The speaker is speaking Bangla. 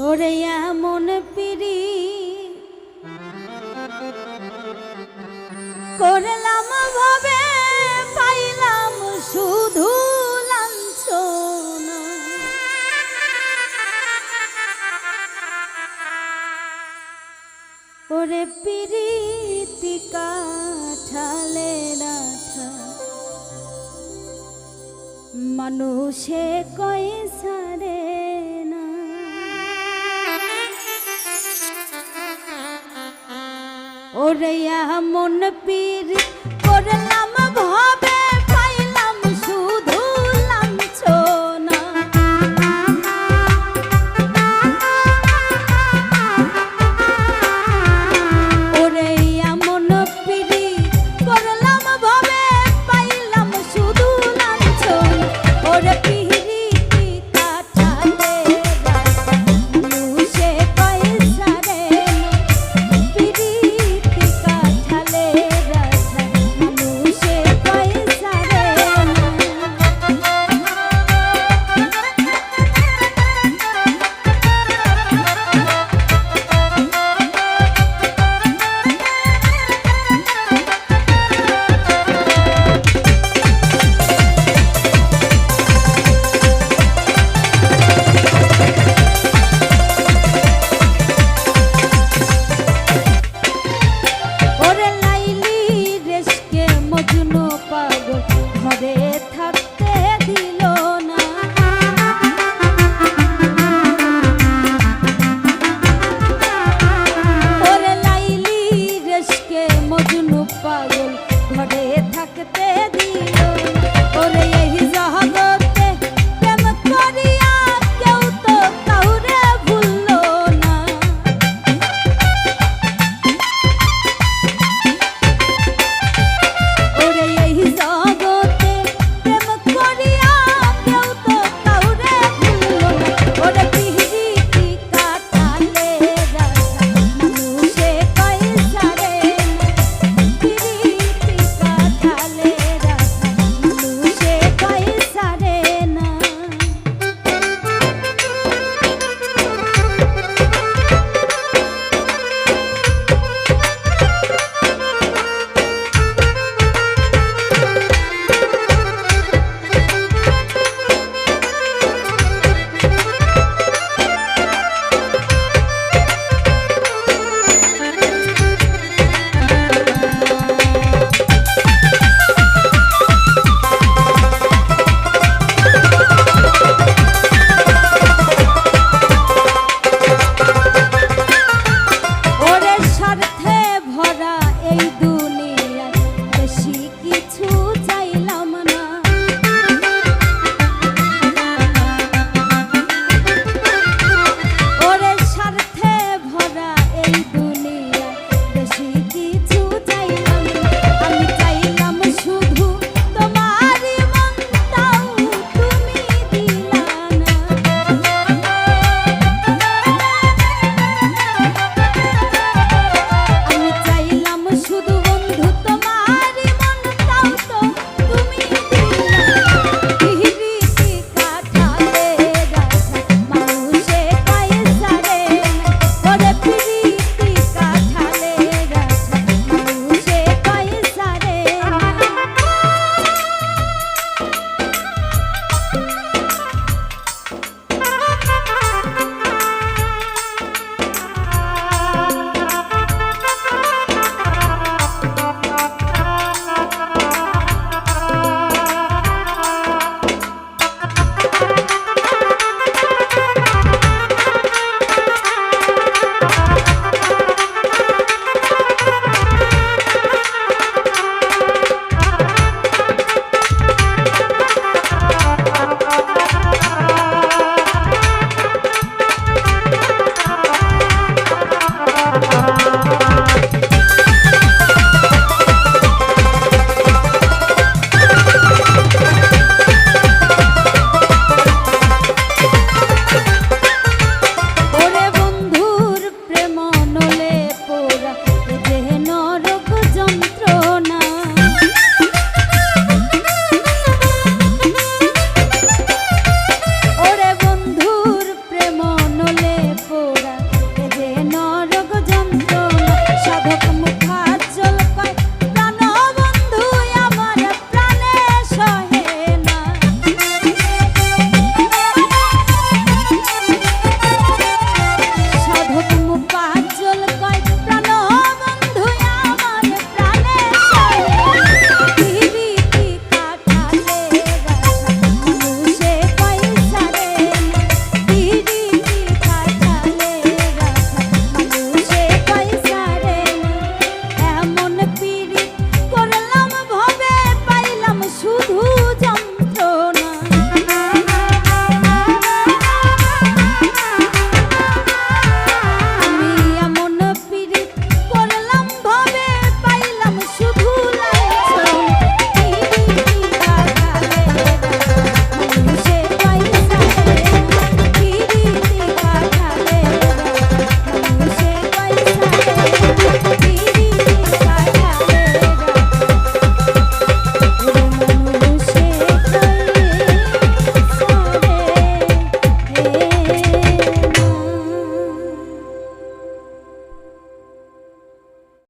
ওরে মন পিরি। করলাম ভাবে পাইলাম শুধু লাঞ্ছনা। ওরে পিরিতি কাঠালে রাঠা। মানুষে কয় ওরে মন পীর করলাম